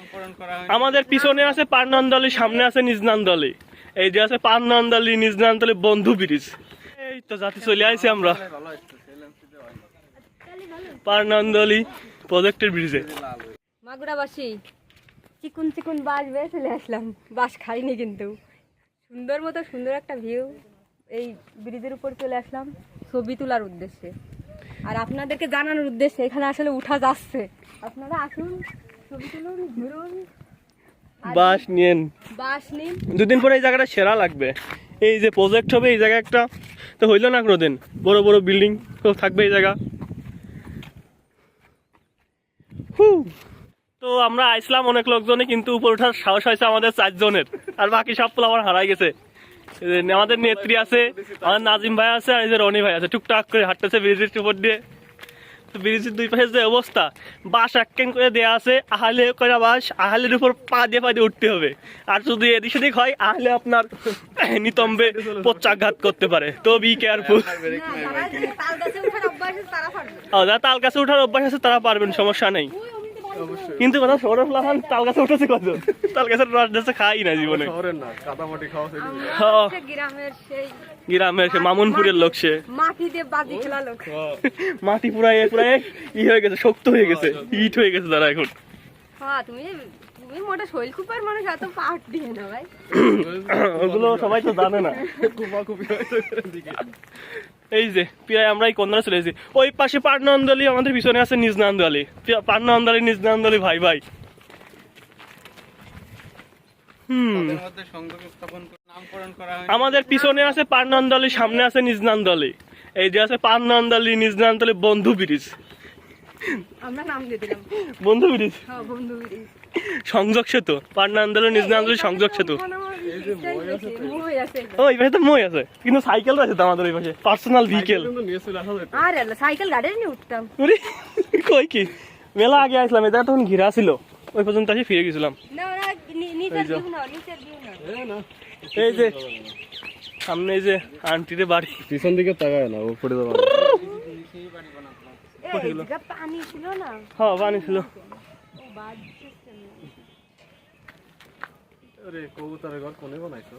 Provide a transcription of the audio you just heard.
হয় আমাদের পিছনে আছে পারনন্দলি সামনে আছে নিজনান্দলি এই যে আছে পারনন্দলি নিজনান্দলি বন্ধু ব্রিজ। এই তো যাতে চলে আইছি আমরা। পারনন্দলি প্রজেক্টের ব্রিজে। মাগুরাবাসী চিকুন চিকুন বাস বেয়ে চলে আসলাম। বাস খাইনি কিন্তু। সুন্দর মতো সুন্দর একটা ভিউ এই ব্রিজের উপর চলে আসলাম। ছবি তোলার উদ্দেশ্যে। আর আপনাদেরকে জানানোর উদ্দেশ্যে এখানে আসলে উঠা যাচ্ছে। আপনারা আসুন ছবি তুলুন ঘুরুন বাস নিয়েন। বাস নিন। দুদিন পরে এই জায়গাটা সেরা লাগবে। এই যে প্রজেক্ট হবে এই জায়গা একটা তো হইল না কোনোদিন? বড় বড় বিল্ডিং থাকবে এই জায়গা। হু। তো আমরা আইসলাম অনেক লোকজনে কিন্তু উপর ওঠার সাহস হয়েছে আমাদের চারজনের। আর বাকি সব পোলা আমার হারাই গেছে। আমাদের নেত্রী আছে আমাদের নাজিম ভাই আছে আর এই যে রনি ভাই আছে। টুকটাক করে হাঁটতেছে ব্রিজের উপর দিয়ে। ব্রিজের দুই পাশে যে অবস্থা বাস এককেন করে দেওয়া আছে আহলে করা বাস আহলের উপর পা দিয়ে পা দিয়ে উঠতে হবে। আর যদি এদিক সেদিক হয় আহলে আপনার নিতম্বে পচ্চাঘাত করতে পারে। তো বি কেয়ারফুল তাল কাছে গাছে ওঠার অভ্যাস আছে তারা পারবেন সমস্যা নেই। কিন্তু কথা শহরের ফলাফল তাল গাছে উঠেছে কত তাল গাছের রস দেশে খাই না জীবনে। শহরের না কাদামাটি খাওয়া গ্রামের সেই গ্রামের সে মামুনপুরের লোক সে। মাটি দিয়ে বাজি খেলা লোক। মাটি পুরাই পুরাই ই হয়ে গেছে শক্ত হয়ে গেছে ইট হয়ে গেছে তারা এখন। হ্যাঁ তুমি তুমি মোটা শৈল কুপার মানুষ এত পাহাড় দিয়ে না ভাই? ওগুলো সবাই তো জানে না। কুপা কুপি এই যে প্রায় আমরা এই কন্যা চলে এসেছি। ওই পাশে পাটনান্দলি আমাদের পিছনে আছে নিজনান্দলি। পাটনান্দলি নিজনান্দলি ভাই ভাই। হুম। তাদের মধ্যে সংযোগ স্থাপন করে নামকরণ করা হয় আমাদের পিছনে আছে পাটনান্দলি সামনে আছে নিজনান্দলি। এই যে আছে পাটনান্দলি নিজনান্দলি বন্ধু ব্রিজ। আমরা নাম দিয়ে দিলাম। বন্ধু ব্রিজ হ্যাঁ বন্ধু সংযোগ সেতু। পাটনান্দলি নিজনান্দলি সংযোগ সেতু। ও এই পাশে তো মই আছে। কিন্তু সাইকেল আছে তো আমাদের ওই পাশে। পার্সোনাল ভেহিকেল কিন্তু নিয়ে চলে আসা যেত। আর সাইকেল গাড়ি নিয়ে উঠতাম। কই কি? মেলা আগে আসলাম এটা তখন ঘিরা ছিল। ওই পর্যন্ত আসি ফিরে গেছিলাম। এই যে। সামনে এই যে আন্টিরে বাড়ি। পিছন দিকে তাকায় না জায়গা পানি ছিল না? হ্যাঁ পানি ছিল। ও বাদ system না। আরে কবুতরের ঘর কোনে বানাইছো?